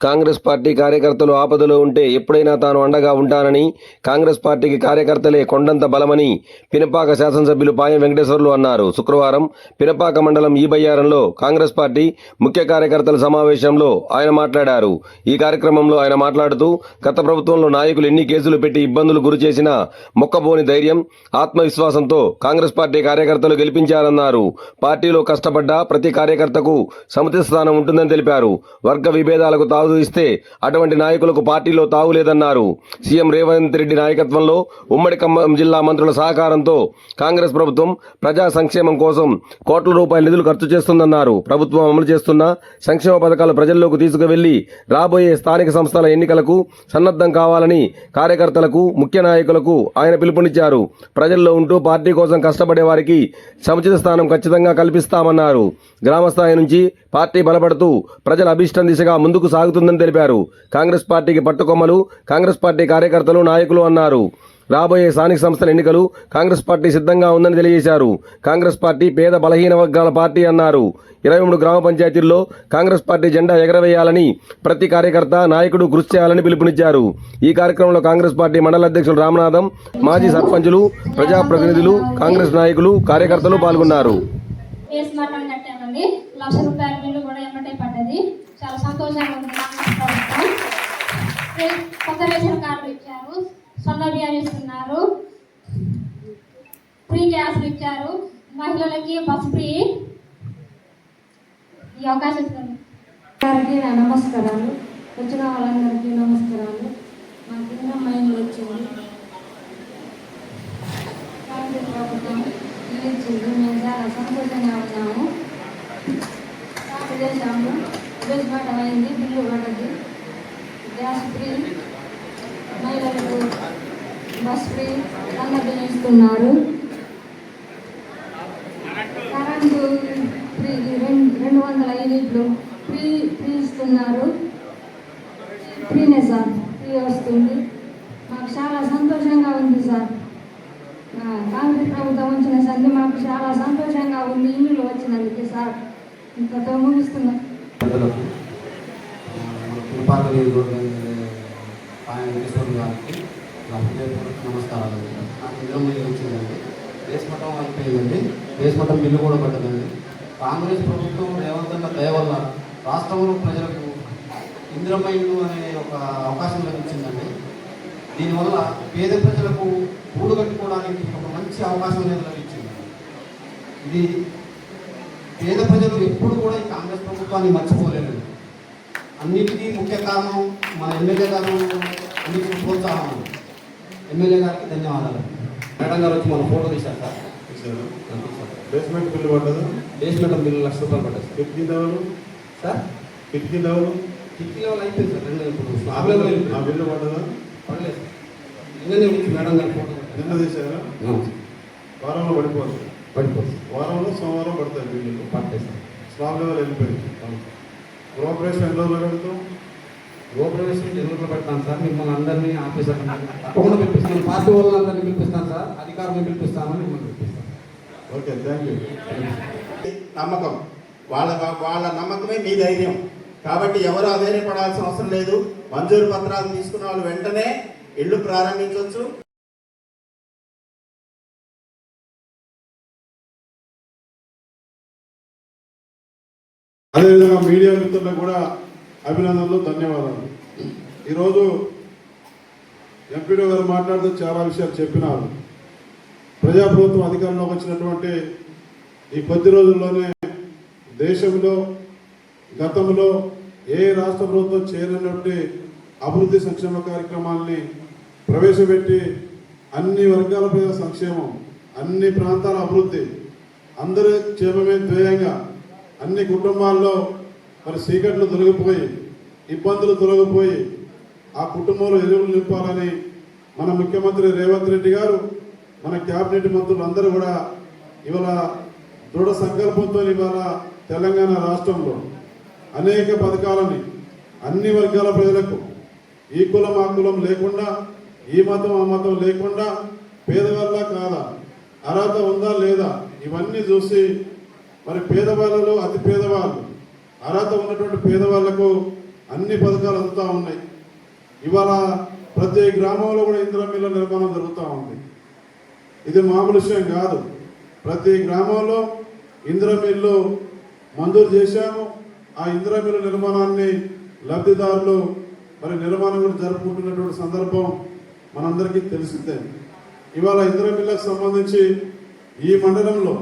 Congress party కార్యకర్తలు ఆపదలో ఉంటే ఎప్పుడైనా తాను అండగా ఉంటానని కాంగ్రెస్ పార్టీకి కార్యకర్తలే కొండంత బలమని పినపాక శాసనసభ్యులు పాయం వెంకటేశ్వర్లు అన్నారు. శుక్రవారం పినపాక మండలం ఈ బయ్యారంలో కాంగ్రెస్ పార్టీ ముఖ్య కార్యకర్తల సమావేశంలో ఆయన మాట్లాడారు. ఈ కార్యక్రమంలో ఆయన మాట్లాడుతూ గత ప్రభుత్వంలో నాయకులు ఎన్ని కేసులు పెట్టి ఇబ్బందులు గురి చేసినా మొక్కబోని ధైర్యం ఆత్మవిశ్వాసంతో కాంగ్రెస్ పార్టీ కార్యకర్తలు గెలిపించారన్నారు. పార్టీలో కష్టపడ్డ ప్రతి కార్యకర్తకు సముచిత స్థానం ఉంటుందని తెలిపారు. వర్గ విభేదాలకు తావు ఇస్తే అటువంటి నాయకులకు పార్టీలో తాగులేదన్నారు సీఎం రేవంత్ రెడ్డి నాయకత్వంలో ఉమ్మడి ఖమ్మం జిల్లా మంత్రుల సహకారంతో కాంగ్రెస్ ప్రభుత్వం ప్రజా సంక్షేమం కోసం కోట్ల రూపాయల నిధులు ఖర్చు చేస్తుందన్నారు. ప్రభుత్వం అమలు చేస్తున్న సంక్షేమ పథకాలు ప్రజల్లోకి తీసుకువెళ్ళి రాబోయే స్థానిక సంస్థల ఎన్నికలకు సన్నద్ధం కావాలని కార్యకర్తలకు ముఖ్య నాయకులకు ఆయన పిలుపునిచ్చారు. ప్రజల్లో ఉంటూ పార్టీ కోసం కష్టపడే వారికి సముచిత స్థానం ఖచ్చితంగా కల్పిస్తామన్నారు. గ్రామ స్థాయి నుంచి పార్టీ బలపడుతూ ప్రజల అభిష్టం దిశగా ముందుకు జరుగుతుందని తెలిపారు. కాంగ్రెస్ పార్టీకి పట్టుకొమ్మలు కాంగ్రెస్ పార్టీ కార్యకర్తలు నాయకులు అన్నారు. రాబోయే స్థానిక సంస్థల ఎన్నికలు కాంగ్రెస్ పార్టీ సిద్ధంగా ఉందని తెలియజేశారు. కాంగ్రెస్ పార్టీ పేద బలహీన వర్గాల పార్టీ అన్నారు. ఇరవై మూడు గ్రామ పంచాయతీల్లో కాంగ్రెస్ పార్టీ జెండా ఎగరవేయాలని ప్రతి కార్యకర్త నాయకుడు కృషి చేయాలని పిలుపునిచ్చారు. ఈ కార్యక్రమంలో కాంగ్రెస్ పార్టీ మండల అధ్యక్షులు రామనాథం మాజీ సర్పంచులు ప్రజాప్రతినిధులు కాంగ్రెస్ నాయకులు కార్యకర్తలు పాల్గొన్నారు. కేసు ఎమ్మటే పడ్డది. చాలా సంతోషంగా ఉంది. కొత్త రేషన్ కార్డులు ఇచ్చారు. సొంత బియ్యం ఇస్తున్నారు. ఫ్రీ గ్యాస్లు ఇచ్చారు. మహిళలకి బస్ ఫ్రీ ఈ అవకాశం ఇస్తుంది నా నమస్కారాలు. వచ్చిన వాళ్ళందరికీ నమస్కారాలు. నాకు ఇంకా మైండ్ వచ్చింది ప్రభుత్వం ఇల్లు ఇచ్చింది మేము చాలా సంతోషంగా ఉన్నాము. చేశాము చేశాము వెసుబాట అయింది బిల్లు పడ్డది గ్యాస్ ఫ్రీ. మహిళలకు బస్ ఫ్రీ. అన్నది ఇస్తున్నారు కరెంటు ఫ్రీ రెండు రెండు వందల యూనిట్లు ఫ్రీ ఫ్రీ ఇస్తున్నారు. ఫ్రీనే సార్ ఫ్రీ వస్తుంది. మాకు చాలా సంతోషంగా ఉంది సార్. కాంగ్రెస్ ప్రభుత్వం వచ్చిన సంది మాకు చాలా సంతోషంగా ఉంది. ఇల్లు వచ్చినందుకు సార్. ఇంతతో ముగిస్తున్నాం పెద్దలకు కృపాక ఆయన వెంకటేశ్వర గారికి నా హృదయపూర్వక నమస్కారాలు. నాకు నిజం బిల్లు వచ్చిందండి దేశమఠం అయిపోయిందండి. దేశమఠం బిల్లు కూడా పడ్డదండి కాంగ్రెస్ ప్రభుత్వం రేవంత్ అన్న దయ వల్ల రాష్ట్రంలో ప్రజలకు ఇంద్రమైండు అనే ఒక అవకాశం లభించిందండి. దీనివల్ల పేద ప్రజలకు కూడు కట్టుకోవడానికి ఒక మంచి అవకాశం అనేది లభించింది. ఇది పేద ప్రజలు ఎప్పుడు కూడా ఈ కాంగ్రెస్ ప్రభుత్వాన్ని మర్చిపోలేదు అన్నిటికీ ముఖ్య కారణం మన ఎమ్మెల్యే గారు అందించిన ప్రోత్సాహం. ఎమ్మెల్యే గారికి ధన్యవాదాలు. మేడం గారు వచ్చి మన ఫోటో తీశారు సార్. తీశారు. బేస్మెంట్ బిల్లు పడ్డదా? బేస్మెంట్ బిల్లు లక్ష రూపాయలు పడ్డాయి సార్. కిటికీ లెవెల్ సార్? కిటికీ లెవెల్ కిటికీ లెవెల్ అయిపోయింది సార్. రెండు ఇప్పుడు. ఆ బిల్లు ఆ. బిల్లు పడ్డదా? పడలేదు సార్. నిన్ననే మేడం గారు ఫోటో నిన్న పెట్టారు. వారంలో పడిపోతుంది పడిపోతుంది. వారంలో సోమవారం పడతాయి బిల్లులు పడతాయి సార్ స్లాబ్ లెవెల్ వెళ్ళిపోయింది. కోఆపరేషన్ ఎన్ని రోజులు పెడతాం? గోప్రవేశం ఎన్నికలు పెడతాను సార్? మిమ్మల్ని అందరినీ ఆఫీసర్ తప్పకుండా పిలిపిస్తాను పార్టీ వాళ్ళందరినీ పిలిపిస్తాను సార్. అధికారులను పిలిపిస్తామని మిమ్మల్ని పిలిపిస్తాను ఓకే థ్యాంక్ యూ. నమ్మకం. వాళ్ళ వాళ్ళ నమ్మకమే మీ ధైర్యం. కాబట్టి ఎవరు అధైర్యపడాల్సిన అవసరం లేదు. మంజూరు పత్రాలు తీసుకున్న వాళ్ళు వెంటనే ఇల్లు ప్రారంభించవచ్చు అదేవిధంగా మీడియా మిత్రులకు కూడా అభినందనలు ధన్యవాదాలు. ఈరోజు ఎంపీడీ గారు మాట్లాడుతూ చాలా విషయాలు చెప్పినారు. ప్రజాప్రభుత్వం అధికారంలోకి వచ్చినటువంటి ఈ కొద్ది రోజుల్లోనే దేశంలో గతంలో ఏ రాష్ట్ర ప్రభుత్వం చేయనటువంటి అభివృద్ధి సంక్షేమ కార్యక్రమాల్ని ప్రవేశపెట్టి అన్ని వర్గాల ప్రజల సంక్షేమం అన్ని ప్రాంతాల అభివృద్ధి అందరి క్షేమమే ధ్యేయంగా అన్ని కుటుంబాల్లో మరి సీకట్లు తొలగిపోయి ఇబ్బందులు తొలగిపోయి ఆ కుటుంబంలో ఎరువులు నింపాలని మన ముఖ్యమంత్రి రేవంత్ రెడ్డి గారు మన క్యాబినెట్ మంత్రులు అందరూ కూడా ఇవాళ దృఢ సంకల్పంతో ఇవాళ తెలంగాణ రాష్ట్రంలో అనేక పథకాలని అన్ని వర్గాల ప్రజలకు ఈ కులం ఆ కులం లేకుండా ఈ మతం ఆ మతం లేకుండా పేదవాళ్ళ కాదా అర్హత ఉందా లేదా ఇవన్నీ చూసి మరి పేదవాళ్ళలో అతి పేదవాళ్ళు. అర్హత ఉన్నటువంటి పేదవాళ్ళకు అన్ని పథకాలు అందుతూ ఉన్నాయి. ఇవాళ ప్రతి గ్రామంలో కూడా ఇందిరా మిల్ల నిర్మాణం జరుగుతూ ఉంది. ఇది మామూలు విషయం కాదు. ప్రతి గ్రామంలో ఇందిరా మిల్లు మంజూరు చేశాము. ఆ ఇందిరా మిల్లు నిర్మాణాన్ని లబ్ధిదారులు మరి నిర్మాణం కూడా జరుపుకుంటున్నటువంటి సందర్భం మనందరికీ తెలిసిందే. ఇవాళ ఇందిరా మిల్లకు సంబంధించి ఈ మండలంలో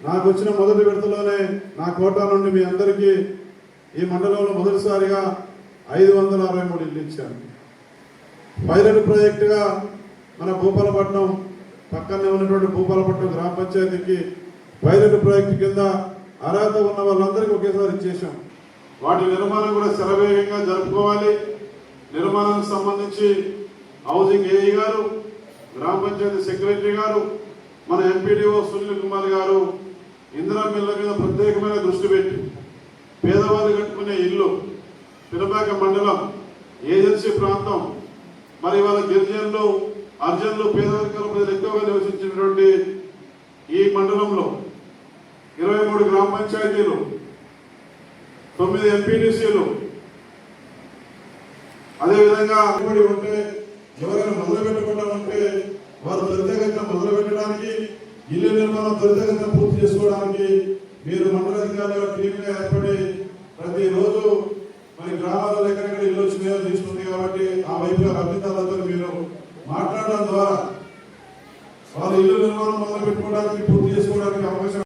నాకు వచ్చిన మొదటి విడతలోనే నా కోటా నుండి మీ అందరికీ ఈ మండలంలో మొదటిసారిగా ఐదు వందల అరవై మూడు ఇల్లు ఇచ్చాను. పైలట్ ప్రాజెక్టుగా మన భూపాలపట్నం పక్కనే ఉన్నటువంటి భూపాలపట్నం గ్రామ పంచాయతీకి పైలట్ ప్రాజెక్టు కింద అర్హత ఉన్న వాళ్ళందరికీ ఒకేసారి ఇచ్చేసాం వాటి నిర్మాణం కూడా శరవేగంగా జరుపుకోవాలి. నిర్మాణానికి సంబంధించి హౌసింగ్ ఏఈ గారు గ్రామ పంచాయతీ సెక్రటరీ గారు మన ఎంపీడీఓ సునీల్ కుమార్ గారు ఇందిరా మిల్ల మీద ప్రత్యేకమైన దృష్టి పెట్టి పేదవాళ్ళు కట్టుకునే ఇల్లు పినపాక మండలం ఏజెన్సీ ప్రాంతం మరి వాళ్ళ గిరిజనులు అర్జనులు పేదవర్గాల ప్రజలు ఎక్కువగా నివసించినటువంటి ఈ మండలంలో ఇరవై మూడు గ్రామ పంచాయతీలు తొమ్మిది ఎంపీటీసీలు అదేవిధంగా అటువంటి ఉంటే ఎవరైనా మొదలు పెట్టకుండా ఉంటే వారు ప్రత్యేకంగా మొదలు పెట్టడానికి ఇల్లు నిర్మాణం త్వరితగతిన పూర్తి చేసుకోవడానికి మీరు మండల అధికారులుగా టీమ్గా ఏర్పడి ప్రతిరోజు మరి గ్రామాలలో ఎక్కడెక్కడ ఇల్లు వచ్చినాయో తీసుకుంది కాబట్టి ఆ వైపుగా లబ్ధిదారులతో మీరు మాట్లాడడం ద్వారా వాళ్ళు ఇల్లు నిర్మాణం మొదలు పెట్టుకోవడానికి పూర్తి చేసుకోవడానికి అవకాశం